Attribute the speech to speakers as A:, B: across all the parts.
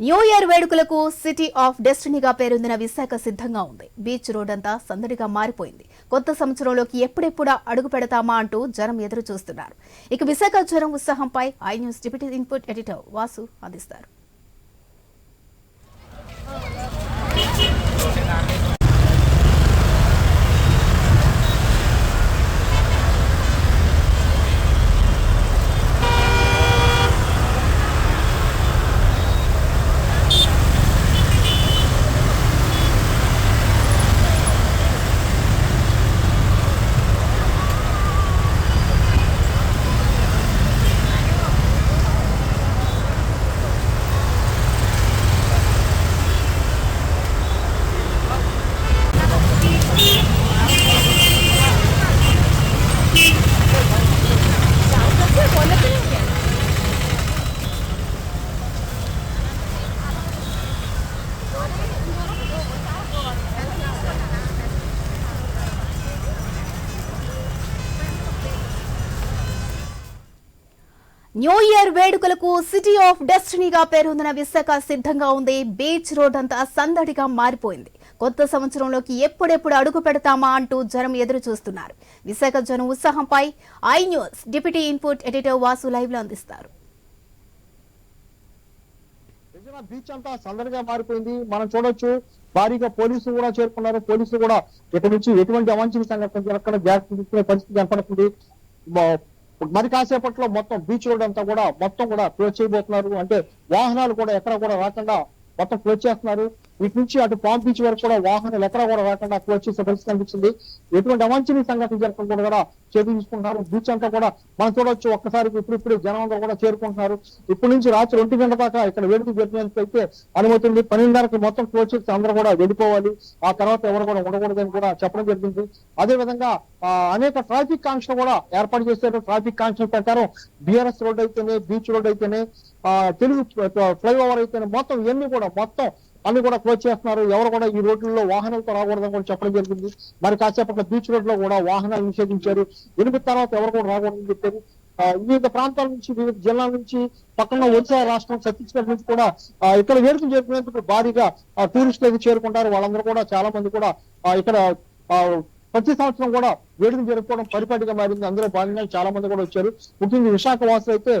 A: New year వేడుకలకు city of డెస్టినీగా పేరొందిన విశాఖ సిద్ధంగా ఉంది. బీచ్ రోడ్ అంతా సందడిగా మారిపోయింది. కొత్త సంవత్సరంలోకి ఎప్పుడెప్పుడా అడుగు పెడతామా అంటూ జనం ఎదురు చూస్తున్నారు ఇక విశాఖ జ్వరం ఉత్సాహంపై I news deputy input editor Vasu అందిస్తారు. న్యూ ఇయర్ వేడుకలకు సిటీ ఆఫ్ డెస్టినీగా పేరొందిన విశాఖ సిద్ధంగా ఉంది. బీచ్ రోడ్ అంతా సందడిగా మారిపోయింది. కొత్త సంవత్సరంలోకి ఎప్పుడెప్పుడు అడుగు పెడతామా అంటూ జనం ఎదురు చూస్తున్నారు. విశాఖ జనం ఉత్సాహంపై I news deputy input editor Vasu లైవ్లో అందిస్తారు.
B: బీచ్ అంతా సందడిగా మారిపోయింది. మనం చూడొచ్చు భారీగా పోలీసులు కూడా చేరుకున్నారు. పోలీసులు కూడా ఇక్కడి నుంచి ఎటువంటి అవాంఛనీయ సంఘటన జరగకుండా జాగ్రత్త తీసుకునే పరిస్థితి కనపడుతుంది మరి కాసేపట్లో మొత్తం బీచ్ రోడ్ అంతా కూడా మొత్తం కూడా క్లోజ్ చేయబోతున్నారు. అంటే వాహనాలు కూడా ఎక్కడ కూడా రాకుండా మొత్తం క్లోజ్ చేస్తున్నారు. ఇటు నుంచి అటు పాంప్ బీచ్ వరకు కూడా వాహనాలు ఎక్కడ కూడా రాకుండా క్లోజ్ చేసే పరిస్థితి కనిపించింది ఎటువంటి అవాంఛనీయ సంఘటన జరగకుండా కూడా చేపించుకుంటున్నారు తీసుకుంటున్నారు. బీచ్ అంతా కూడా మనం చూడొచ్చు ఒక్కసారి ఇప్పుడిప్పుడు జనం అందరూ కూడా చేరుకుంటున్నారు. ఇప్పటి నుంచి రాత్రి ఒంటి గంట దాకా ఇక్కడ వేడుక జరిపినందుకు అయితే అనుమతి ఉంది. పన్నెండున్నరకి మొత్తం క్లోజ్ చేసి అందరూ కూడా వెళ్ళిపోవాలి. ఆ తర్వాత ఎవరు కూడా ఉండకూడదని కూడా చెప్పడం జరిగింది. అదే విధంగా అనేక ట్రాఫిక్ కాంక్షలు కూడా ఏర్పాటు చేశారు. ట్రాఫిక్ కాంక్షల ప్రకారం బిఆర్ఎస్ రోడ్ అయితేనే బీచ్ రోడ్ అయితేనే తెలుగు ఫ్లైఓవర్ అయితేనే మొత్తం ఇవన్నీ కూడా మొత్తం అన్ని కూడా క్లోజ్ చేస్తున్నారు. ఎవరు కూడా ఈ రోడ్లలో వాహనాలతో రాకూడదని కూడా చెప్పడం జరిగింది. మరి కాసేపట్లో బీచ్ రోడ్లో కూడా వాహనాలు నిషేధించారు. ఎనిమిది తర్వాత ఎవరు కూడా రాకూడదని చెప్పారు. వివిధ ప్రాంతాల నుంచి వివిధ జిల్లాల నుంచి పక్కన ఒడిశా రాష్ట్రం ఛత్తీస్గఢ్ నుంచి కూడా ఇక్కడ వేడుకలు జరుపుకునేందుకు భారీగా టూరిస్టులు అయితే చేరుకుంటారు. వాళ్ళందరూ కూడా చాలా మంది కూడా ఇక్కడ ఆ, ప్రతి సంవత్సరం కూడా వేడుకలు జరుపుకోవడం పరిపాటిగా మారింది. అందులో భాగంగా చాలా మంది కూడా వచ్చారు. ముఖ్యంగా విశాఖ వాసులు అయితే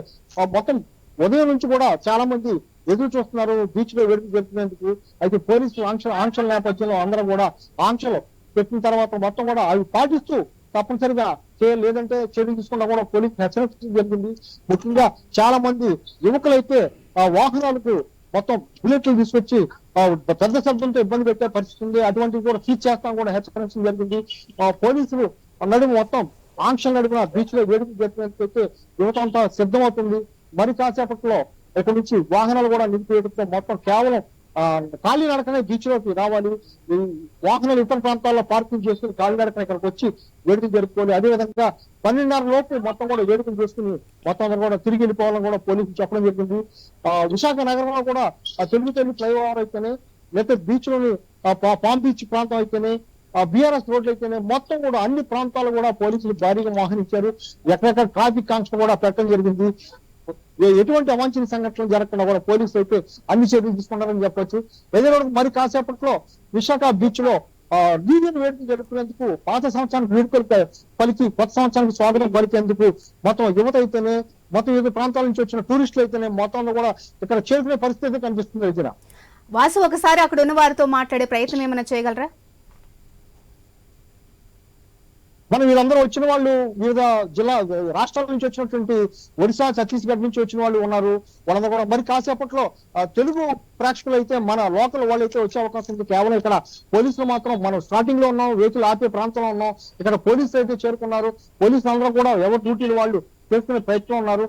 B: మొత్తం ఉదయం నుంచి కూడా చాలా మంది ఎదురు చూస్తున్నారు. బీచ్లో వేడుకలు జరుపుకునేందుకు. అయితే పోలీసులు ఆంక్షలు ఆంక్షల నేపథ్యంలో అందరూ కూడా ఆంక్షలు పెట్టిన తర్వాత మొత్తం కూడా అవి పాటిస్తూ తప్పనిసరిగా చేయాలి. లేదంటే చర్యలు తీసుకున్నా కూడా పోలీసు హెచ్చరించడం జరిగింది. ముఖ్యంగా చాలా మంది యువకులైతే ఆ వాహనాలకు మొత్తం బుల్లెట్లు తీసుకొచ్చి పెద్ద శబ్దంతో ఇబ్బంది పెట్టే పరిస్థితి ఉంది. అటువంటివి కూడా సీజ్ చేస్తాం కూడా హెచ్చరించడం జరిగింది. ఆ, పోలీసులు నడుము మొత్తం ఆంక్షలు నడుపున బీచ్లో వేడుక జరిపినట్లయితే యువత అంతా సిద్ధమవుతుంది. మరి కాసేపట్లో ఇక్కడ నుంచి వాహనాలు కూడా నిలిపివేయడంతో మొత్తం కేవలం కాలినడకనే బీచ్లోకి రావాలి. వాహనాలు ఇతర ప్రాంతాల్లో పార్కింగ్ చేసుకుని కాలినడకన ఇక్కడికి వచ్చి వేడుకలు జరుపుకోవాలి అదే విధంగా పన్నెండున్నర లోపు మొత్తం కూడా వేడుకలు చేసుకుని మొత్తం అందరూ కూడా తిరిగి వెళ్ళిపోవాలని కూడా పోలీసులు చెప్పడం జరిగింది. ఆ, విశాఖ నగరంలో కూడా ఆ తెలుగు తెలుగు ఫ్లైఓవర్ అయితేనే లేకపోతే బీచ్లోని పామ్ బీచ్ ప్రాంతం అయితేనే ఆ బీఆర్ఎస్ రోడ్లు అయితేనే మొత్తం కూడా అన్ని ప్రాంతాలు కూడా పోలీసులు భారీగా మోహరించారు. ఎక్కడెక్కడ ట్రాఫిక్ కాంక్షలు కూడా పెట్టడం జరిగింది. ఎటువంటి అవాంఛన సంఘటనలు జరగకుండా కూడా పోలీసులు అయితే అన్ని చర్యలు తీసుకున్నారని చెప్పొచ్చు. ఎదురు మరి కాసేపట్లో విశాఖ బీచ్లో రీజన్ వేడుకలు జరుపుకునేందుకు పాత సంవత్సరానికి వేడుకలు పలికి కొత్త సంవత్సరానికి స్వాగతం పలికేందుకు మొత్తం యువత అయితేనే మొత్తం వివిధ ప్రాంతాల నుంచి వచ్చిన టూరిస్టులు అయితేనే మొత్తం కూడా ఇక్కడ చేరుకునే పరిస్థితి కనిపిస్తుంది అయితే
A: వాసు ఒకసారి అక్కడ ఉన్న వారితో మాట్లాడే ప్రయత్నం ఏమైనా చేయగలరా?
B: మనం వీళ్ళందరూ వచ్చిన వాళ్ళు వివిధ జిల్లా రాష్ట్రాల నుంచి వచ్చినటువంటి ఒడిశా ఛత్తీస్గఢ్ నుంచి వచ్చిన వాళ్ళు ఉన్నారు. వాళ్ళందరూ కూడా మరి కాసేపట్లో తెలుగు ప్రేక్షకులు అయితే మన లోకల్ వాళ్ళు అయితే వచ్చే అవకాశం ఉంది. కేవలం ఇక్కడ పోలీసులు మాత్రం మనం స్టార్టింగ్లో ఉన్నాం వెహికల్ ఆపే ప్రాంతంలో ఉన్నాం. ఇక్కడ పోలీసులు అయితే చేరుకున్నారు. పోలీసులు అందరూ కూడా ఎవరు డ్యూటీలు వాళ్ళు చేసుకునే ప్రయత్నం ఉన్నారు.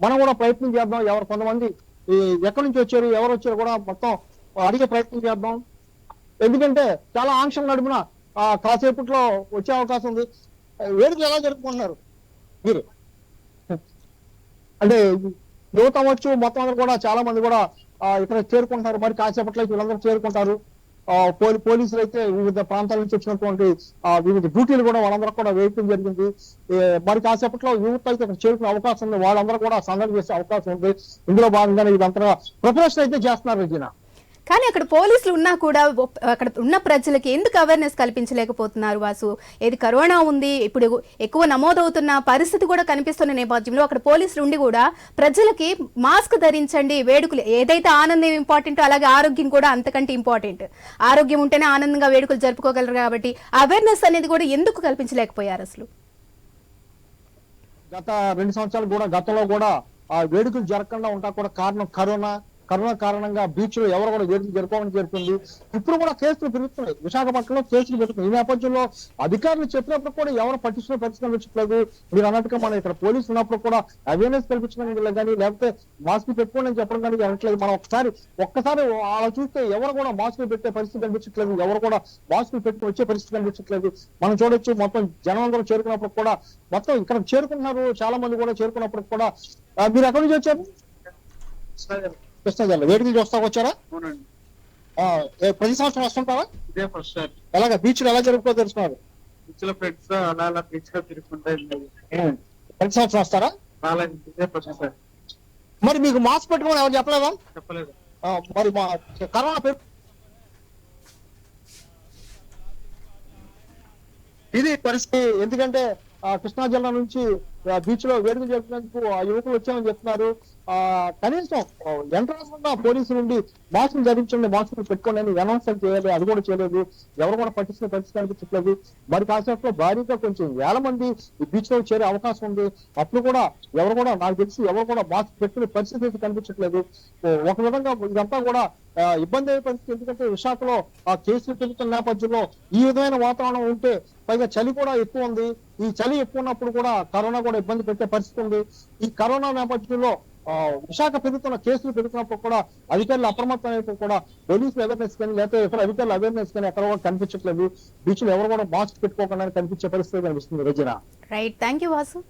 B: మనం కూడా ప్రయత్నం చేద్దాం. ఎవరు కొంతమంది ఎక్కడి నుంచి వచ్చారు ఎవరు వచ్చారు కూడా మొత్తం అడిగే ప్రయత్నం చేద్దాం. ఎందుకంటే చాలా ఆంక్షలు నడుపున కాసేపట్లో వచ్చే అవకాశం ఉంది. వేడుకలు ఎలా జరుపుకుంటున్నారు? మీరు? అంటే యువత వచ్చు మొత్తం అందరూ కూడా చాలా మంది కూడా ఇక్కడ చేరుకుంటారు మరి కాసేపట్లో వీళ్ళందరూ చేరుకుంటారు. పోలీ పోలీసులు అయితే వివిధ ప్రాంతాల నుంచి వచ్చినటువంటి వివిధ డ్యూటీలు కూడా వాళ్ళందరూ కూడా వేయటం జరిగింది. మరి కాసేపట్లో యూత్ అయితే ఇక్కడ చేరుకునే అవకాశం ఉంది. వాళ్ళందరూ కూడా సందడి చేసే అవకాశం ఉంది. ఇందులో భాగంగానే ఇదంతా ప్రిపరేషన్ అయితే చేస్తున్నారు రెజీనా.
A: కానీ అక్కడ పోలీసులు ఉన్నా కూడా అక్కడ ఉన్న ప్రజలకి ఎందుకు అవేర్నెస్ కల్పించలేకపోతున్నారు వాసు? ఏది కరోనా ఉంది ఇప్పుడు ఎక్కువ నమోదవుతున్న పరిస్థితి కూడా కనిపిస్తున్న నేపథ్యంలో అక్కడ పోలీసులు ఉండి కూడా ప్రజలకి మాస్క్ ధరించండి వేడుకలు ఏదైతే ఆనందం ఇంపార్టెంట్ అలాగే ఆరోగ్యం కూడా అంతకంటే ఇంపార్టెంట్ ఆరోగ్యం ఉంటేనే ఆనందంగా వేడుకలు జరుపుకోగలరు కాబట్టి అవేర్నెస్ అనేది కూడా ఎందుకు కల్పించలేకపోయారు అసలు?
B: గత రెండు సంవత్సరాలు కూడా గతంలో కూడా ఆ వేడుకలు జరగకుండా ఉంటా కూడా కారణం కరోనా. కరోనా కారణంగా బీచ్లో ఎవరు కూడా వేడుకలు జరుపుకోవడం జరుగుతుంది ఇప్పుడు కూడా కేసులు పెరుగుతున్నాయి. విశాఖపట్నంలో కేసులు పెరుగుతున్నాయి. ఈ నేపథ్యంలో అధికారులు చెప్పినప్పుడు కూడా ఎవరు పట్టించిన పరిస్థితి కనిపించట్లేదు. మీరు అన్నట్టుగా మనం ఇక్కడ పోలీసులు ఉన్నప్పుడు కూడా అవేర్నెస్ కల్పించడం కానీ లేకపోతే మాస్క్ పెట్టుకోండి అని చెప్పడం కానీ జరగట్లేదు. మనం ఒకసారి ఒక్కసారి అలా చూస్తే ఎవరు కూడా మాస్కులు పెట్టే పరిస్థితి కనిపించట్లేదు. ఎవరు కూడా మాస్కులు పెట్టుకుని వచ్చే పరిస్థితి కనిపించట్లేదు. మనం చూడొచ్చు మొత్తం జనం అందరూ చేరుకున్నప్పుడు కూడా మొత్తం ఇక్కడ చేరుకుంటున్నారు. చాలా మంది కూడా చేరుకున్నప్పుడు కూడా. మీరు ఎక్కడి నుంచి వచ్చారు? కృష్ణా జిల్లా వేడికి చూస్తాకు వచ్చారా?
C: అవునండి.
B: ప్రతి సంవత్సరం వస్తుంటారా
C: ఇదే ఫస్ట్ సార్
B: ఎలాగ బీచ్ ఎలా జరుపుకో తెలుసుకున్నారు
C: బీచ్లో ఫ్రెండ్స్ అలా అలా బీచ్లో
B: ప్రతి సంవత్సరం వస్తారా?
C: ఇదే ఫస్ట్ సార్
B: మరి మీకు మాస్క్ పెట్టుకోమని ఎవరు చెప్పలేదా?
C: చెప్పలేదు.
B: మరి మా కరోనా పేరు ఇది పరిస్థితి. ఎందుకంటే కృష్ణా జిల్లా నుంచి బీచ్లో వేడుకలు జరిపినందుకు ఆ యువకులు వచ్చామని చెప్తున్నారు. ఆ కనీసం ఎంట్రన్స్ ఉన్న పోలీసులు నుండి మాస్కులు ధరించండి మాస్కులు పెట్టుకోండి అని అనౌన్స్మెంట్ చేయాలి అది కూడా చేయలేదు. ఎవరు కూడా పట్టిస్తున్న పరిస్థితి కనిపించట్లేదు మరి కాసేపులో భారీగా కొంచెం వేల మంది ఈ బీచ్లో చేరే అవకాశం ఉంది. అప్పుడు కూడా ఎవరు కూడా నాకు తెలిసి ఎవరు కూడా మాస్క్ పెట్టుకునే పరిస్థితి అయితే కనిపించట్లేదు. ఒక విధంగా ఇదంతా కూడా ఇబ్బంది అయ్యే పరిస్థితి. ఎందుకంటే విశాఖలో ఆ కేసులు పెరుగుతున్న నేపథ్యంలో ఈ విధమైన వాతావరణం ఉంటే పైగా చలి కూడా ఎక్కువ ఉంది. ఈ చలి ఎక్కువ ఉన్నప్పుడు కూడా కరోనా కూడా ఇబ్బంది పెట్టే పరిస్థితి ఉంది. ఈ కరోనా నేపథ్యంలో విశాఖ పెరుగుతున్న కేసులు పెరుగుతున్నప్పుడు కూడా అధికారులు అప్రమత్తం కూడా పోలీసులు అవేర్నెస్ కానీ లేకపోతే ఇతర అధికారులు అవేర్నెస్ కానీ ఎక్కడ కూడా కనిపించట్లేదు. బీచ్లు ఎవరు కూడా మాస్క్ పెట్టుకోకుండా కనిపించే పరిస్థితి కనిపిస్తుంది Rajana.
A: Right thank you Vasu